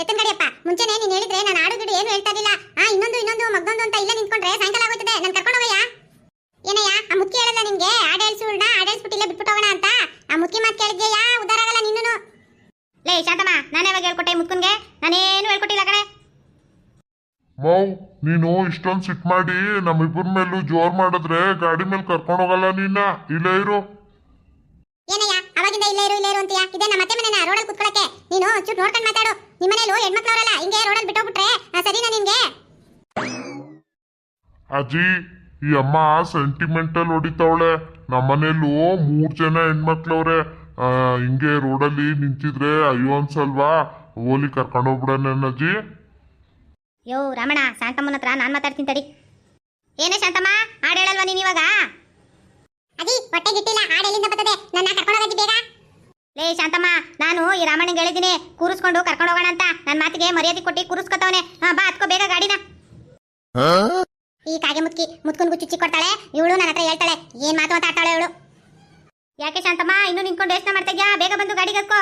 ಎತ್ತನ್ ಗಡಿಯಪ್ಪ ಮುಂಚೆನೆ ನೀನ್ ಹೇಳಿದ್ರೆ ನಾನು ಆಡು ಗಿಡು ಏನು ಹೇಳ್ತಾ ಇರ್ಲಿಲ್ಲ. ಆ, ಇನ್ನೊಂದು ಇನ್ನೊಂದು ಮಗ್ದೊಂದು ಅಂತ ಇಲ್ಲೇ ನಿಂತ್ಕೊಂಡ್ರೆ ಸಾಯಂಕಾಲ ಆಗೋಯ್ತದೆ. ನಾನು ಕರ್ಕೊಂಡು ಹೋಗಯ್ಯ. ಏನಯ್ಯ? ಆ ಮುಕ್ಕಿ ಹೇಳಲ್ಲ ನಿನ್ಗೆ ಆಡಳಿಸುಳ್ನ ಆಡೇಳ್ಸ್ಬಿಟ್ಟು ಇಲ್ಲೇ ಬಿಟ್ಬಿಟ್ಟು ಹೋಗೋಣ ಅಂತ. ಆ ಮುಖ್ಯ ಮಾತು ಕೇಳಿದ್ಯಾ ಉದಾರ ಆಗಲ್ಲ ನಿನ್ನೂ ಲೇ, ಶಾಂತಮ್ಮ, ನಾನು ಯಾವಾಗ ಹೇಳ್ಕೊಟ್ಟೆ ಮುತ್ಕುನ್ಗೆ? ನಾನೇನು ಹೇಳ್ಕೊಟ್ಟಿಲ್ಲ ಕಣೆ. ಮೌ, ನೀನು ಇಷ್ಟೊಂದು ಸಿಟ್ ಮಾಡಿ ನಮ್ಮಿಬ್ಬರ ಮೇಲೂ ಜೋರ್ ಮಾಡಿದ್ರೆ ಗಾಡಿ ಮೇಲೆ ಕರ್ಕೊಂಡು ಹೋಗಲ್ಲ ನಿನ್ನ ಇಲ್ಲೇ ಇರು. ಇಲ್ಲೇ ಇರು ಇಲ್ಲೇ ಇರು ಅಂತೀಯ? ಇದೆ ನಮ್ಮ ಮತ್ತೆ ಮನೆನ ರೋಡಲ್ಲಿ ಕುತ್ಕೊಳಕ್ಕೆ. ನೀನು ಒಂಚೂರು ನೋಡ್ಕೊಂಡು ಮಾತಾಡು. ನಿಮ್ಮ ಮನೇಲಿ ಹೆಣ್ಮಕ್ಳವರಲ್ಲ ಹಿಂಗೆ ರೋಡಲ್ಲಿ ಬಿಟ್ಟೋಗ್ಬಿಟ್ರೆ ಸರಿನಾ ನಿನ್ಗೆ? ಅಜ್ಜಿ ಈ ಅಮ್ಮ ಸೆಂಟಿಮೆಂಟಲ್ ಹೊಡಿತಾವಳೆ. ನಮ್ಮನೇಲೂ ಮೂರ್ ಜನ ಹೆಣ್ಮಕ್ಳವ್ರೆ. ಆ, ಹಿಂಗೆ ರೋಡಲ್ಲಿ ನಿಂತಿದ್ರೆ ಅಯ್ಯೋ ಅನ್ಸಲ್ವಾ? ಓಲಿ ಕರ್ಕೊಂಡು ಅಜ್ಜಿ. ಯೋ ರಮಣ ಶಾಂತಮ್ಮನ ಹತ್ರ ನಾನು ಮಾತಾಡ್ತೀನಿ ತಡಿ. ಏನೇ ಶಾಂತಮ್ಮ ಹಾಡು ಹೇಳಲ್ವಾ ನೀನು ಇವಾಗ? ಅಜ್ಜಿ ಹೊಟ್ಟೆ ಗಿಟ್ಟಿಲ್ಲ ಹಾಡು ಎಲ್ಲಿಂದ ಬರ್ತದೆ? ನನ್ನ ಕರ್ಕೊಂಡು ಹೋಗಿ ಬೇಗ. ಲೇ ಶಾಂತಮ್ಮ ನಾನು ಈ ರಾಮಣ್ಣಿಗೆ ಹೇಳಿದ್ದೀನಿ ಕೂರಿಸ್ಕೊಂಡು ಕರ್ಕೊಂಡು ಹೋಗೋಣ ಅಂತ. ನನ್ನ ಮಾತಿಗೆ ಮರ್ಯಾದೆ ಕೊಟ್ಟು ಕೂರಿಸ್ಕೊತವನೆ. ಹಾ ಬಾ ಹತ್ಕೋ ಬೇಗ ಗಾಡಿನ ಈ ಕಾಗೆ ಮುತ್ಕಿ ಮುತ್ಕೊಂಡ್ ಚುಚ್ಚಿ ಕೊಡ್ತಾಳೆ ಇವಳು ನನ್ನ ಹತ್ರ ಹೇಳ್ತಾಳೆ. ಏನ್ ಮಾತು ಮಾತಾಡ್ತಾಳೆ ಇವಳು ಯಾಕೆ ಶಾಂತಮ್ಮ ಇನ್ನು ನಿಂತ್ಕೊಂಡು ಯೋಚನೆ ಮಾಡ್ತಾ ಇದ್ಯಾ? ಬೇಗ ಬಂದು ಗಾಡಿಗೆ ಹತ್ಕೋ.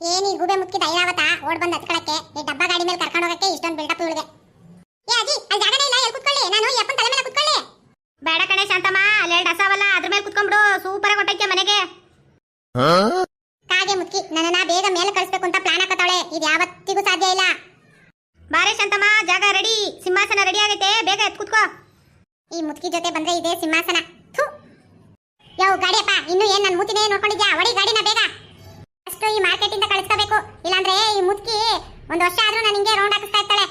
ಏನ್ ಈ ಗೂಬೆ ಮುಕ್ಕಿದ ಐರಾವತ ಓಡ್ ಬಂದು ಹತ್ಕೊಳಕ್ಕೆ. ಈ ಡಬ್ಬ ಗಾಡಿ ಮೇಲೆ ಕರ್ಕೊಂಡು ಹೋಗಕ್ಕೆ ಇಷ್ಟೊಂದು ಬಿಲ್ಡಪ್ ಇವಳಿಗೆ. ಏ ಅಜ್ಜಿ ಅಲ್ಲಿ ಜಾಗನೇ ಇಲ್ಲ. ಎಲ್ಲಿ ಕುತ್ಕೊಳ್ಳಿ? ನಾನು ಈ ಅಪ್ಪನ ತಲೆ ಮೇಲೆ ಕುತ್ಕೊಳ್ಳಿ. ಬೇಡ ಕಣೆ ಶಾಂತಮ್ಮ ಅಲ್ಲಿ ಎರಡು ಹಸಾವಲ್ಲ. ಅದ್ರ ಮೇಲೆ ಕುತ್ಕೊಂಡ್ಬಿಡು. ಸೂಪರ್ ಆಗಿ ಹೊಟ್ಟೈತೆ ಮನೆಗೆ. ಕಾಗೆ ಮುಕ್ಕಿ ನನ್ನನ್ನ ಬೇಗ ಮೇಲೆ ಕಳಿಸ್ಬೇಕು ಅಂತ ಪ್ಲಾನ್ ಹಾಕತಾಳೆ ಇದು ಯಾವತ್ತಿಗೂ ಸಾಧ್ಯ ಇಲ್ಲ ಬಾರೆ ಶಾಂತಮ್ಮ ಜಾಗ ರೆಡಿ ಸಿಂಹಾಸನ ರೆಡಿ ಆಗೈತೆ ಬೇಗ ಎತ್ ಕುತ್ಕೋ ಈ ಮುತ್ಕಿ ಜೊತೆ ಬಂದ್ರೆ ಇದೇ ಸಿಂಹಾಸನ ಥು ಯೋ ಗಾಡಿಯಪ್ಪ ಇನ್ನು ಏನ್ ನನ್ನ ಮೂತಿನೇ ನೋಡ್ಕೊಂಡಿದ್ಯಾ? ಒಡಿ ಗಾಡಿನ ಬೇಗ. ಅಷ್ಟು ಈ ಮಾರ್ಕೆಟ್ ಇಂದ ಕಳಿಸ್ಕೋಬೇಕು. ಇಲ್ಲಾಂದ್ರೆ ಈ ಮುತ್ತಿ ಒಂದು ವರ್ಷ ಆದ್ರೂ ನಾನು ಹಿಂಗೆ ರೌಂಡ್ ಹಾಕಿಸ್ತಾ ಇರ್ತಾಳೆ.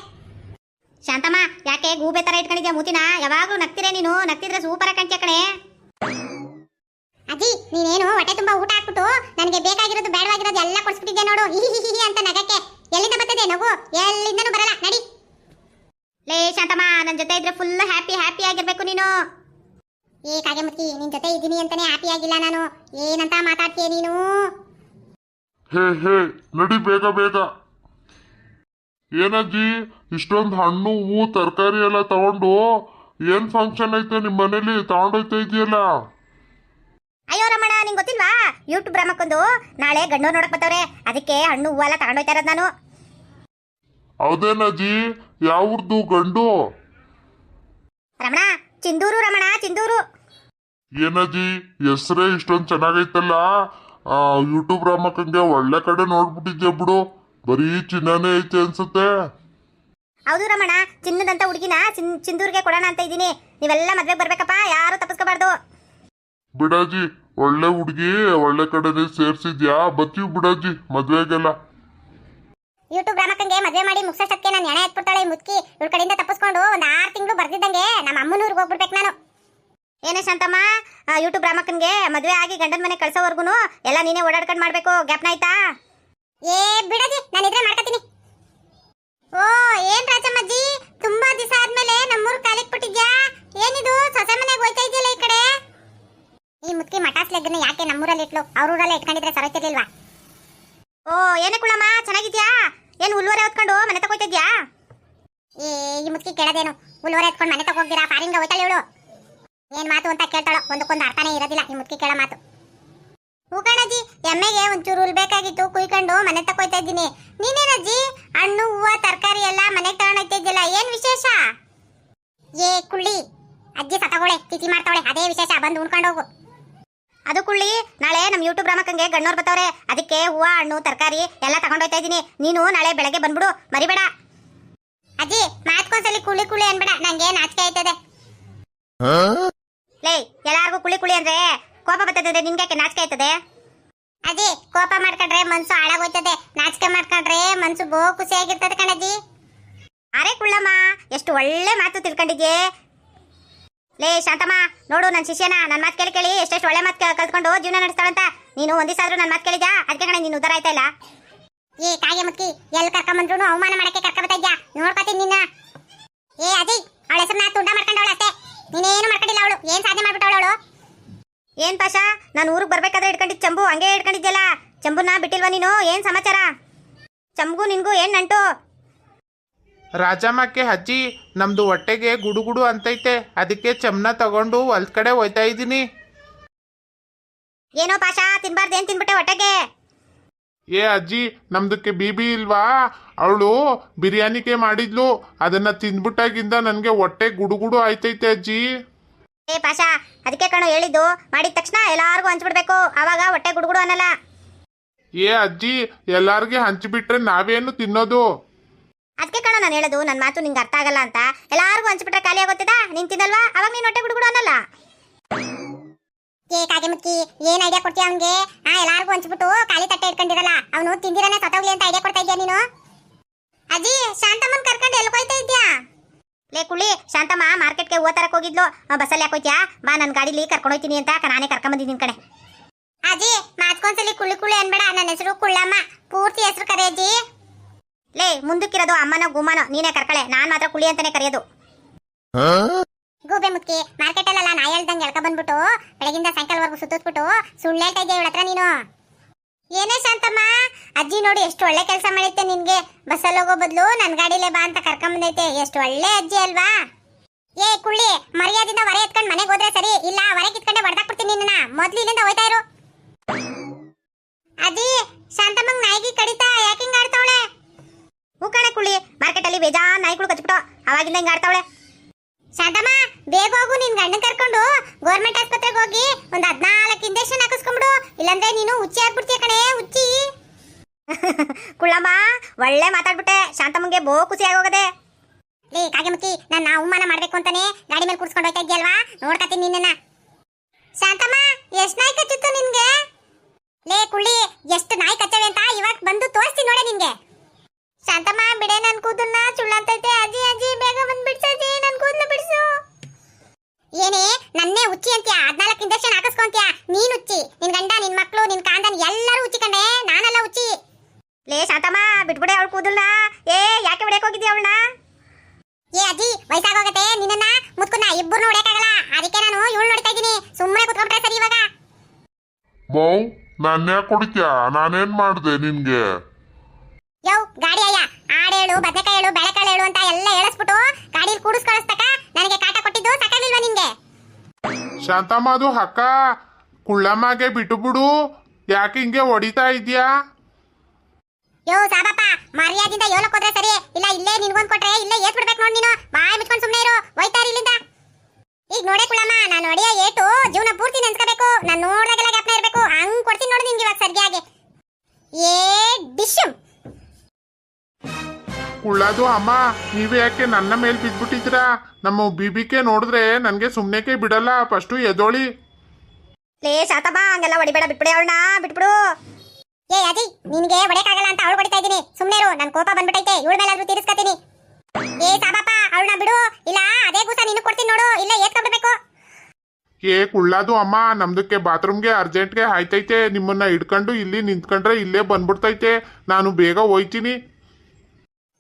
ಶಾಂತಮ್ಮ, ಯಾಕೆ ಗೂಬೆ ತರ ಇಟ್ಕೊಂಡಿದ್ಯಾ ಮೂತಿನ? ಯಾವಾಗ್ಲೂ ನಗ್ತಿರೇ ನೀನು? ನಗ್ತಿದ್ರೆ ಸೂಪರ್ ಕಂಚೆ ಕಣೆ. ಅಜ್ಜಿ, ನೀನೇನು ಹೊಟ್ಟೆ ತುಂಬಾ ಊಟ ಹಾಕ್ಬಿಟ್ಟು ನನಗೆ ಬೇಕಾಗಿರೋದು ಬೇಡವಾಗಿರೋದು ಎಲ್ಲ ಕೊಡ್ಸ್ಬಿಟ್ಟಿದ್ಯಾ ನೋಡು. ಅಂತ ನಗಕ್ಕೆ. ಎಲ್ಲಿಂದ ಬರ್ತದೆ ನಗು ಎಲ್ಲಿಂದನೂ ಬರಲ್ಲ. ನಡಿ. ಲೇ ಶಾಂತಮ್ಮ ನನ್ನ ಜೊತೆ ಇದ್ರೆ ಫುಲ್ ಹ್ಯಾಪಿ ಹ್ಯಾಪಿ ಆಗಿರ್ಬೇಕು ನೀನು. ಏ ಕಾಗೆ ಮುತ್ತಿ ನಿನ್ ಜೊತೆ ಇದ್ದೀನಿ ಅಂತಾನೆ ಹ್ಯಾಪಿ ಆಗಿಲ್ಲ ನಾನು. ಏನಂತ ಮಾತಾಡ್ತೀಯ ನೀನು? ಹೇ ಹೇ ನಡಿ ಬೇಗ ಬೇಗ. ಏನಜ್ಜಿ ಇಷ್ಟೊಂದು ಹಣ್ಣು ಹೂವು ತರಕಾರಿ ಎಲ್ಲ ತಗೊಂಡು ಏನ್ ಫಂಕ್ಷನ್ ಐತೆ ನಿಮ್ಮ ಮನೇಲಿ? ತಗೊಂಡೋಯ್ತಾ ಇದೆಯಲ್ಲ ಅಯ್ಯೋ ರಮಣ ನಿಂಗೆ ಗೊತ್ತಿಲ್ವಾ? ಯೂಟ್ಯೂಬ್ ರಮಕ್ಕೊಂದು ನಾಳೆ ಗಂಡೋರ್ ನೋಡಕ್ ಬರ್ತವ್ರೆ. ಅದಕ್ಕೆ ಹಣ್ಣು ಹೂವೆಲ್ಲ ತಗೊಂಡೋಯ್ತಾ ಇರೋದು ನಾನು. ಹೌದೇನಜ್ಜಿ? ಯಾವ್ದು ಗಂಡು? ರಮಣ ಚಿಂದೂರು ರಮಣ ಚಿಂದೂರು. ಏನದಿ ಹೆಸರೇ ಇಷ್ಟೊಂದು ಚೆನ್ನಾಗೈತಲ್ಲ? ಯೂಟ್ಯೂಬ್ ರಾಮಕ್ಕಂಗೆ ಒಳ್ಳೆ ಕಡೆ ನೋಡ್ಬಿಟ್ಟಿದ್ಯಾ ಬಿಡು. ಬರೀ ಚಿನ್ನನೇ ಐತೆ ಅನ್ಸುತ್ತೆ. ಹೌದು ರಮಣ ಚಿನ್ನದಂತ ಹುಡುಗಿನ ಚಿಂದೂರ್ಗೆ ಕೊಡೋಣ ಅಂತ ಇದ್ದೀನಿ. ನೀವೆಲ್ಲ ಮದ್ವೆ ಬರ್ಬೇಕಪ್ಪ ಯಾರು ತಪ್ಪಿಸ್ಕೋಬಾರ್ದು. ಬಿಡಾಜಿ ಒಳ್ಳೆ ಹುಡುಗಿ ಒಳ್ಳೆ ಕಡೆನೇ ಸೇರ್ಸಿದ್ಯಾ? ಬತ್ತೀವಿ ಬಿಡಾಜಿ ಮದ್ವೆಗೆಲ್ಲ. ಯೂಟ್ಯೂಬ್ ರಾಮಕ್ಕಂಗೆ ಮದ್ವೆ ಮಾಡಿ ಮುಗ್ಸೋಷ್ಟಕ್ಕೆ ನಾನು ಎಣೆ ಎತ್ಬಿಡ್ತಾಳೆ ಈ ಮುತ್ಕಿ. ಇವ್ರ ಕಡೆಯಿಂದ ತಪ್ಪಿಸ್ಕೊಂಡು ಒಂದು ಆರು ತಿಂಗಳು ಬರ್ದಿದ್ದಂಗೆ ಹೋಗ್ಬಿಡ್ಬೇಕು ನಾನು. ಏನೇ ಶಾಂತಮ್ಮ ಯೂಟ್ಯೂಬ್ ರಾಮಕ್ಕನ್ಗೆ ಮದ್ವೆ ಆಗಿ ಗಂಡನ ಮನೆ ಕಳ್ಸೋವರ್ಗುನು ಎಲ್ಲ ನೀನೇ ಓಡಾಡ್ಕೊಂಡು ಮಾಡ್ಬೇಕು, ಗ್ಯಾಪ್ನ ಆಯ್ತಾ? ಏ, ಬಿಡದಿ, ನಾನು ಇದ್ರೆ ಮಾಡ್ಕೊತೀನಿ. ಓ, ಏನ್ ರಾಜಮ್ಮಜ್ಜಿ, ತುಂಬಾ ದಿವಸ ಆದ್ಮೇಲೆ ನಮ್ಮೂರ್ ಕಾಲಿಗೆ ಬಿಟ್ಟಿದ್ಯಾ? ಏನಿದು, ಸೊಸೆ ಮನೆಗೆ ಹೋಯ್ತಾ ಇದೆಯಲ್ಲ ಈ ಕಡೆ? ಈ ಮುತ್ಕಿ ಮಟಾಸ್ ಲೆಗ್ನ ಯಾಕೆ ನಮ್ಮೂರಲ್ಲಿ ಇಟ್ಲು? ಅವ್ರೂರಲ್ಲೇ ಇಟ್ಕೊಂಡಿದ್ರೆ ಸರೋತಿರ್ಲಿಲ್ವಾ? ಓ, ಏನೇ ಕುಳಮ್ಮ ಚೆನ್ನಾಗಿದ್ಯಾ? ಏನು ಹುಲ್ಲುವರೆ ಹೊತ್ಕೊಂಡು ಮನೆ ತಗೋತಿದ್ಯಾ? ಏ, ಈ ಮುತ್ಕಿ ಕೇಳೋದೇನು. ಹುಲ್ಲುವರೆ ಎತ್ಕೊಂಡು ಮನೆ ತಗೋಗ್ದಿರಾ ಫಾರಿನ್ಗೆ ಹೋಯ್ತಾಳೆ ಇವಳು. ಏನ್ ಮಾತು ಅಂತ ಕೇಳ್ತಾಳೋ? ಒಂದಕ್ಕೊಂದು ಅರ್ಥನೇ ಇರೋದಿಲ್ಲ. ಈ ಮುದ್ಕಿ ಕೇಳೋ ಮಾತು. ಹೂಕಣಜ್ಜಿ ಎಮ್ಮೆಗೆ ಒಂಚೂರು ಹುಲ್ ಬೇಕಾಗಿತ್ತು. ಕುಯ್ಕೊಂಡು ಮನೆ ತಗೋಯ್ತಾ ಇದ್ದೀನಿ. ನೀನೇನಜ್ಜಿ? ಹಣ್ಣು, ಹೂವು, ತರಕಾರಿ ಎಲ್ಲ ಮನೆಗೆ ತಗೊಂಡೋಗ್ತಾ ಏನ್ ವಿಶೇಷ? ಏ, ಕುಳ್ಳಿ. ಅಜ್ಜಿ ಸತಗೋಳೆ ತಿಥಿ ಮಾಡ್ತಾವಳೆ. ಅದೇ ವಿಶೇಷ. ಬಂದು ಉಣ್ಕೊಂಡು ಹೋಗು. ಅದು ಕುಳ್ಳಿ, ನಾಳೆ ನಮ್ಮ ಯೂಟ್ಯೂಬ್ ರಾಮಕ್ಕಂಗೆ ಗಣ್ಣೋರ್ ಬತ್ತವ್ರೆ. ಅದಕ್ಕೆ ಹೂವು, ಹಣ್ಣು, ತರಕಾರಿ ಎಲ್ಲ ತಗೊಂಡೋಯ್ತಾ ಇದ್ದೀನಿ. ನೀನು ನಾಳೆ ಬೆಳಗ್ಗೆ ಬಂದ್ಬಿಡು. ಮರಿಬೇಡ. ಅಜ್ಜಿ ಮಾತ್ಕೊಂದ್ಸಲಿ ಕುಳಿ ಕುಳಿ ಅನ್ಬೇಡ, ನಂಗೆ ನಾಚಿಕೆ ಆಯ್ತದೆ. ಲೇ, ಎಲ್ಲಾರ್ಗು ಕುಳಿ ಕುಳಿ ಅಂದ್ರೆ ಕೋಪ ಬರ್ತದೆ ನಿನ್ಗೆ ನಾಚಿಕೆ ಆಯ್ತದೆ? ಅಜ್ಜಿ, ಕೋಪ ಮಾಡ್ಕೊಂಡ್ರೆ ಮನ್ಸು ಹಾಳಾಗೋಯ್ತದೆ. ನಾಚಿಕೆ ಮಾಡ್ಕೊಂಡ್ರೆ ಮನ್ಸು ಬೋ ಖುಷಿಯಾಗಿರ್ತದೆ ಕಣಜ್ಜಿ. ಅರೆ ಕುಳ್ಳಮ್ಮ, ಎಷ್ಟು ಒಳ್ಳೆ ಮಾತು ತಿಳ್ಕೊಂಡಿದ್ಯೆ. ಲೇ, ಶಾಂತಮ್ಮ, ನೋಡು ನನ್ನ ಶಿಷ್ಯನ ನನ್ನ ಮಾತು ಕೇಳಿ ಕೇಳಿ ಎಷ್ಟೆಷ್ಟು ಒಳ್ಳೆ ಮಾತು ಕಲ್ತ್ಕೊಂಡು ಜೀವನ ನಡೆಸ್ತಾಳಂತ. ನೀನು ಒಂದಿವ್ಸ ಆದ್ರೂ ನನ್ನ ಮಾತು ಕೇಳಿದ್ಯಾ? ಅದಕ್ಕೆ ಕಣ ನೀನು ಉದ್ದಾರ ಆಯ್ತಾ ಇಲ್ಲ? ಏ ಕಾಗೆ ಮುಕ್ಕಿ ಎಲ್ಲಿ ಕರ್ಕೊಂಬಂದ್ರು ಅವಮಾನ ಮಾಡಕ್ಕೆ ಕರ್ಕೊಂಬತ್ತಾ ಇದ್ಯಾ? ನೋಡ್ಕೊತೀನಿ ನಿನ್ನ. ಏ ಅಜಿ ಅವಳ ನಾ ತುಂಡ ಮಾಡ್ಕೊಂಡವಳು ಅಷ್ಟೇ. ನೀನೇನು ಮಾಡ್ಕೊಂಡಿಲ್ಲ ಅವಳು? ಏನ್ ಸಾಧನೆ ಮಾಡ್ಬಿಟ್ಟವಳು ಅವಳು? ಏನ್ ಪಾಷ? ನಾನು ಊರಿಗೆ ಬರ್ಬೇಕಾದ್ರೆ ಇಟ್ಕೊಂಡಿದ್ ಚಂಬು ಹಂಗೆ ಇಟ್ಕೊಂಡಿದ್ಯಲ್ಲ ಚಂಬುನ ಬಿಟ್ಟಿಲ್ವಾ ನೀನು? ಏನ್ ಸಮಾಚಾರ? ಚಂಬುಗೂ ನಿನ್ಗೂ ಏನ್ ನಂಟು? ರಾಜಮ್ಮಕ್ಕೆ ಅಜ್ಜಿ ನಮ್ದು ಹೊಟ್ಟೆಗೆ ಗುಡುಗುಡು ಅಂತೈತೆ. ಅದಕ್ಕೆ ಚಮ್ನ ತಗೊಂಡು ಹೊಲ್ದ ಕಡೆ ಹೋಯ್ತಾ ಇದ್ದೀನಿ. ಏನೋ ಪಾಷಾ ತಿನ್ಬಾರ್ದು ಏನ್ ತಿನ್ಬಿಟ್ಟೆ ಹೊಟ್ಟೆಗೆ? ಏ ಅಜ್ಜಿ ನಮ್ದಕ್ಕೆ ಬೀಬಿ ಇಲ್ವಾ? ಅವಳು ಬಿರಿಯಾನಿಗೆ ಮಾಡಿದ್ಲು. ಅದನ್ನ ತಿಂದ್ಬಿಟ್ಟಾಗಿಂದ ನನಗೆ ಹೊಟ್ಟೆ ಗುಡುಗುಡು ಆಯ್ತೈತೆ ಅಜ್ಜಿ. ಏ ಪಾಷಾ ಅದಕ್ಕೆ ಕಣ ಹೇಳಿದ್ದು. ಮಾಡಿದ ತಕ್ಷಣ ಎಲ್ಲಾರ್ಗೂ ಹಂಚ್ಬಿಡ್ಬೇಕು. ಅವಾಗ ಹೊಟ್ಟೆ ಗುಡುಗುಡು ಅನ್ನಲ್ಲ. ಏ ಅಜ್ಜಿ ಎಲ್ಲಾರ್ಗೆ ಹಂಚಿಬಿಟ್ರೆ ನಾವೇನು ತಿನ್ನೋದು? ಅದಕ್ಕೆ ಕಣ ನಾನು ಹೇಳೋದು ನನ್ನ ಮಾತು ನಿಂಗೆ ಅರ್ಥ ಆಗಲ್ಲ ಅಂತ. ಎಲ್ಲಾರ್ಗೂ ಹಂಚ್ಬಿಟ್ರೆ ಖಾಲಿ ಆಗೋತಿದ ನೀನ್ ತಿನ್ನಲ್ವಾ? ಅವಾಗ ನೀನು ಹೊಟ್ಟೆ ಗುಡುಗುಡು ಅನ್ನಲ್ಲ. ಕಾಗೆ ಮುಕ್ಕಿ ಏನ್ ಐಡಿಯಾ ಕೊಡ್ತೀಯ ಅವನ್ಗೆ? ಆ ಎಲ್ಲಾರ್ಗೂ ಹಂಚ್ಬಿಟ್ಟು ಖಾಲಿ ತಟ್ಟೆ ಇಟ್ಕೊಂಡಿರಲ್ಲ ಅವನು ತಿಂದಿರನೆ ಸತ್ತೋಗ್ಲಿ ಅಂತ ಐಡಿಯಾ ಕೊಡ್ತಾ ಇದ್ಯಾ ನೀನು? ಅಜ್ಜಿ ಶಾಂತಮ್ಮನ್ ಕರ್ಕೊಂಡು ಎಲ್ಲಿ ಹೋಯ್ತಾ ಇದ್ಯಾ? ಲೇ ಕುಳಿ ಶಾಂತಮ್ಮ ಮಾರ್ಕೆಟ್ಗೆ ಗೆ ತರಕ್ ಹೋಗಿದ್ಲು. ಬಸ್ ಬಸ್ಸಲ್ಲಿ ಯಾಕೋಯ್ತ್ಯಾ ಬಾ ನನ್ನ ಗಾಡಿಲಿ ಕರ್ಕೊಂಡು ಹೋಯ್ತೀನಿ ಅಂತ ನಾನೇ ಕರ್ಕೊಂಡ್ ಬಂದಿದ್ದೀನಿ ಕಣೆ. ಅಜ್ಜಿ ಮಾತ್ಕೊಂದ್ಸಲಿ ಕುಳ್ಳಿ ಕುಳ್ಳಿ ಅನ್ಬೇಡ ನನ್ನ ಹೆಸರು ಕುಳ್ಳಮ್ಮ. ಪೂರ್ತಿ ಹೆಸರು ಕರೆ ಅಜ್ಜಿ. ಲೇ ಮುಂದಕ್ಕಿರೋದು ಅಮ್ಮನ ಗುಮ್ಮನೋ ನೀನೇ ಕರ್ಕಳೆ. ನಾನ್ ಮಾತ್ರ ಕುಳಿ ಅಂತಾನೆ ಕರೆಯೋದು. ಗೂಬೆ ಮುಕ್ಕಿ ಮಾರ್ಕೆಟ್ ಹೇಳ್ದಂಗೆ ಎಳ್ಕ ಬಂದ್ಬಿಟ್ಟು, ಬೆಳಗಿಂದ ಸಾಯಂಕಾಲವರೆಗೂ ಸುತ್ತಿಸ್ಬಿಟ್ಟು ಸುಳ್ಳು ಹೇಳ್ತಾ ಇದ್ದೆ ಇವಳ ನೀನು? ಏನೇ ಶಾಂತಮ್ಮ, ಅಜ್ಜಿ ನೋಡಿ ಎಷ್ಟು ಒಳ್ಳೆ ಕೆಲಸ ಮಾಡೈತೆ ನಿನ್ಗೆ. ಬಸ್ಸಲ್ಲಿ ಹೋಗೋ ಬದಲು ನನ್ ಗಾಡಿಲೇ ಬಾ ಅಂತ ಕರ್ಕೊಂಬಂದೈತೆ ಎಷ್ಟು ಒಳ್ಳೆ ಅಜ್ಜಿ ಅಲ್ವಾ? ಏ, ಕುಳ್ಳಿ, ಮರ್ಯಾದಿಂದ ಹೊರ ಎತ್ಕೊಂಡು ಮನೆಗೆ ಹೋದ್ರೆ ಸರಿ, ಇಲ್ಲ ಹೊರ ಕಿತ್ಕೊಂಡೆ ಹೊಡೆದಾಕ್ಬಿಡ್ತೀನಿ ನಿನ್ನ ಮೊದ್ಲು ಇಲ್ಲಿಂದ ಹೋಯ್ತಾ ಇರು. ಅಜ್ಜಿ, ಶಾಂತಮ್ಮಂಗ್ ನಾಯಿಗೆ ಕಡಿತಾ, ಯಾಕೆ ಹಿಂಗ್ ಆಡ್ತಾವಳೆ? ಹೂ ಕಣ ಕುಳ್ಳಿ ಮಾರ್ಕೆಟ್ ಅಲ್ಲಿ ಬೇಜಾನ್ ನಾಯಿಗಳು ಕಚ್ಬಿಟ್ಟು, ಅವಾಗಿಂದ ಹಿಂಗ್ ಆಡ್ತಾವಳೆ. ಶಾಂತಮ್ಮ, ಬೇಗ ಹೋಗು, ನಿನ್ ಗಂಡನ್ ಕರ್ಕೊಂಡು ಗೌರ್ಮೆಂಟ್ ಆಸ್ಪತ್ರೆಗೆ ಹೋಗಿ ಒಂದ್ ಹದ್ನಾಲ್ಕು ಇಂಜೆಕ್ಷನ್ ಹಾಕಿಸ್ಕೊಂಡ್ಬಿಡು. ಇಲ್ಲಾಂದ್ರೆ ನೀನು ಹುಚ್ಚಿ ಆಗ್ಬಿಡ್ತೀಯ ಕಣೆ, ಹುಚ್ಚಿ. ಕುಳ್ಳಮ್ಮ, ಒಳ್ಳೆ ಮಾತಾಡ್ಬಿಟ್ಟೆ. ಶಾಂತಮ್ಮಗೆ ಬೋ ಖುಷಿ ಆಗೋಗದೆ. ಲೇ ಕಾಗೆಮುಖಿ ನನ್ನ ಅವಮಾನ ಮಾಡ್ಬೇಕು ಅಂತಾನೆ ಗಾಡಿ ಮೇಲೆ ಕೂರ್ಸ್ಕೊಂಡು ಹೋಯ್ತಾ ಇದ್ಯಲ್ವಾ ನೋಡ್ಕತ್ತೀನಿ ನಿನ್ನ ಶಾಂತಮ್ಮ, ಎಷ್ಟು ನಾಯ್ಕ ಕಚ್ಚಿತ್ತು ನಿನ್ಗೆ ಲೇ ಕುಳ್ಳಿ ಎಷ್ಟು ನಾಯಿ ಕಚ್ಚವೆ ಅಂತ ಇವಾಗ ಬಂದು ತೋರಿಸ್ತೀನಿ ನೋಡೆ ನಿನ್ಗೆ ಶಾಂತಮ್ಮ ಬಿಡೆ ನನ್ ಕೂದಲ್ನ ಚುಳ್ಳಂತೈತೆ ಅಜ್ಜಿ ಅಜ್ಜಿ ಬೇಗ ಬಂದ್ ಬಿಡ್ಸಜ್ಜಿ ನನ್ ಕೂದಲು ಬಿಡ್ಸು ಏನೇ ನನ್ನೇ ಹುಚ್ಚಿ ಅಂತ್ಯ ಹದ್ನಾಲ್ಕು ಇಂಜೆಕ್ಷನ್ ಹಾಕಿಸ್ಕೊಂತ್ಯ ನೀನ್ ಹುಚ್ಚಿ ನಿನ್ ಗಂಡ ನಿನ್ ಮಕ್ಳು ನಿನ್ ಕಾಂದನ್ ಎಲ್ಲರೂ ಹುಚ್ಚಿ ಕಂಡೆ ನಾನಲ್ಲ ಹುಚ್ಚಿ ಲೇ ಶಾಂತಮ್ಮ ಕೂದಲ್ನ? ಏ ಯಾಕೆ ಹೊಡೆಯಕ್ ಹೋಗಿದ್ಯಾ ಅವಳನ್ನ? ಏ ಅಜ್ಜಿ ವಯಸ್ಸಾಗೋಗತ್ತೆ ನಿನ್ನ ಮುತ್ಕುನ್ನ ಇಬ್ಬರು ಹೊಡೆಯಕಾಗಲ್ಲ. ಅದಕ್ಕೆ ನಾನು ಇವಳು ನೋಡ್ತಾ ಇದ್ದೀನಿ. ಸುಮ್ಮನೆ ಕುತ್ಕೊಂಡ್ರೆ ಸರಿ ಇವಾಗ? ಮೌ ನಾನು ಯಾಕೆ ಹೊಡಿತ್ಯಾ? ನಾನೇನ್ ಮಾಡ್ದೆ ನಿನ್ಗೆ? ಯವ್ ಗಾಡಿ ಅಯ್ಯ. ಆಡೇಳು ಬದನೆಕಾಯಿ ಹೇಳು ಬೆಳೆಕಾಳು ಹೇಳು ಅಂತ ಎಲ್ಲ ಹೇಳಿಸ್ಬಿಟ್ಟು ಗಾಡಿಲಿ ಕೂಡಿಸ್ ಕಳಿಸ್ತಕ ನನಗೆ ಕಾಟ ಕೊಟ್ಟಿದ್ದು ಸಾಕಾಗಿಲ್ವಾ ನಿನ್ಗೆ? ಶಾಂತಮ್ಮ ಅದು ಅಕ್ಕ. ಕುಳ್ಳಮ್ಮಗೆ ಬಿಟ್ಟು ಬಿಡು. ಯಾಕೆ ಹಿಂಗೆ ಹೊಡಿತಾ ಇದ್ಯಾ? ಯೋ ಸಾಬಪ್ಪ ಮರ್ಯಾದಿಂದ ಯೋಲಕ್ ಹೋದ್ರೆ ಸರಿ. ಇಲ್ಲ ಇಲ್ಲೇ ನಿನ್ಗೊಂದ್ ಕೊಟ್ರೆ ಇಲ್ಲೇ ಏತ್ ಬಿಡ್ಬೇಕು ನೋಡ್ ನೀನು. ಬಾಯ್ ಮುಚ್ಕೊಂಡ್ ಸುಮ್ನೆ ಇರು. ಹೋಯ್ತಾರ ಇಲ್ಲಿಂದ. ಈಗ ನೋಡೆ ಕುಳಮ್ಮ ನಾನು ಹೊಡೆಯೋ ಏಟು ಜೀವನ ಪೂರ್ತಿ ನೆನ್ಸ್ಕೋಬೇಕು. ನಾನು ನೋಡ್ದಾಗೆಲ್ಲ ಜ್ಞಾಪನ ಇರಬೇಕು. ಹಂಗ್ ಕೊಡ್ತೀನಿ ನೋಡಿ ನಿಮ್ಗೆ ಇವಾಗ ಸರಿಯಾಗಿ. ಏ ಡಿಶ್. ಕುಳ್ಳದು ಅಮ್ಮ ನೀವೇ ಯಾಕೆ ನನ್ನ ಮೇಲೆ ಬಿದ್ಬಿಟ್ಟಿದ್ದೀರಾ? ನಮ್ಮ ಬಿಬಿಕೆ ನೋಡಿದ್ರೆ ನನಗೆ ಸುಮ್ಮನೆಕೆ ಬಿಡಲ್ಲ ಫಸ್ಟು ಎದೋಳಿ ಲೇ ಶಾತಮ್ಮ ಹಂಗೆಲ್ಲ ಹೊಡಿಬೇಡ ಬಿಟ್ಬಿಡಿ ಅವಳನ್ನ. ಬಿಟ್ಬಿಡು. ಏ ಅಜಿ ನಿನಗೆ ಹೊಡೆಯಕ್ಕಾಗಲ್ಲ ಅಂತ ಅವಳು ಹೊಡಿತಾ ಇದ್ದೀನಿ. ಸುಮ್ಮನೆ ಇರು ನನ್ನ ಕೋಪ ಬಂದ್ಬಿಟ್ಟೈತೆ ಇವಳ ಆದ್ರೂ ತೀರಿಸ್ಕತೀನಿ. ಏ ಸಾಬಪ್ಪ ಅವಳನ್ನ ಬಿಡು. ಇಲ್ಲ ಅದೇ ಗೂಸ ನಿನಗ್ ಕೊಡ್ತೀನಿ ನೋಡು ಇಲ್ಲ ಏತ್ಕೊಂಡ್ಬಿಡ್ಬೇಕು. ಏ ಕುಳ್ಳಾದು ಅಮ್ಮ ನಮ್ದಕ್ಕೆ ಬಾತ್ರೂಮ್ಗೆ ಅರ್ಜೆಂಟ್ಗೆ ಆಯ್ತೈತೆ. ನಿಮ್ಮನ್ನ ಹಿಡ್ಕೊಂಡು ಇಲ್ಲಿ ನಿಂತ್ಕೊಂಡ್ರೆ ಇಲ್ಲೇ ಬಂದ್ಬಿಡ್ತೈತೆ. ನಾನು ಬೇಗ ಹೋಯ್ತೀನಿ.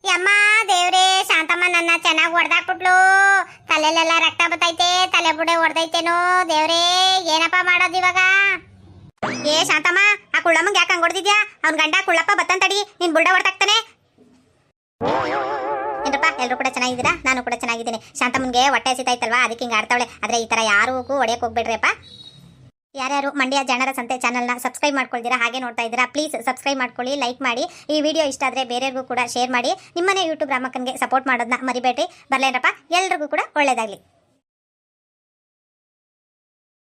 ಯಮ್ಮ ದೇವ್ರೇ ಶಾಂತಮ್ಮ ನನ್ನ ಚೆನ್ನಾಗಿ ಹೊಡೆದಾಕ್ಬಿಟ್ಲು. ತಲೆಲೆಲ್ಲ ರಕ್ತ ಬತ್ತೈತೆ ತಲೆ ಬುಡೆ ಹೊಡೆದೈತೇನೋ ದೇವ್ರೇ ಏನಪ್ಪ ಮಾಡೋದು ಇವಾಗ? ಏ ಶಾಂತಮ್ಮ ಆ ಕುಳ್ಳಮ್ಮಂಗೆ ಯಾಕೆ ಹಂಗ್ ಹೊಡೆದಿದ್ಯಾ? ಅವ್ನ ಗಂಡ ಕುಳ್ಳಪ್ಪ ಬತ್ತನ್ ತಡಿ ನೀನ್ ಬುಲ್ಡ ಹೊಡ್ತಾಕ್ತಾನೆ ಏನಪ್ಪ ಎಲ್ಲರೂ ಕೂಡ ಚೆನ್ನಾಗಿದ್ದೀರಾ? ನಾನು ಕೂಡ ಚೆನ್ನಾಗಿದ್ದೀನಿ. ಶಾಂತಮ್ಮನ್ಗೆ ಹೊಟ್ಟೆ ಹಸಿತಾಯ್ತಲ್ವಾ? ಅದಕ್ಕೆ ಹಿಂಗೆ ಆಡ್ತಾವಳೆ. ಆದ್ರೆ ಈ ಥರ ಯಾರಿಗೂ ಹೊಡೆಯಕ್ಕೆ ಹೋಗ್ಬೇಡ್ರಿಪ್ಪ ಯಾರ್ಯಾರು ಮಂಡ್ಯ ಜನರ ಸಂತೆ ಚಾನಲ್ನ ಸಬ್ಸ್ಕ್ರೈಬ್ ಮಾಡ್ಕೊಳ್ತೀರಾ, ಹಾಗೆ ನೋಡ್ತಾ ಇದ್ದೀರಾ ಪ್ಲೀಸ್ ಸಬ್ಸ್ಕ್ರೈಬ್ ಮಾಡ್ಕೊಳ್ಳಿ ಲೈಕ್ ಮಾಡಿ. ಈ ವಿಡಿಯೋ ಇಷ್ಟ ಆದರೆ ಬೇರೆಯವ್ರಿಗೂ ಕೂಡ ಶೇರ್ ಮಾಡಿ. ನಿಮ್ಮನೆ ಯೂಟ್ಯೂಬ್ ರಾಮಕ್ಕನ್ಗೆ ಸಪೋರ್ಟ್ ಮಾಡೋದನ್ನ ಮರಿಬೇಡಿ ಬರಲೇನಪ್ಪ? ಎಲ್ರಿಗೂ ಕೂಡ ಒಳ್ಳೇದಾಗಲಿ.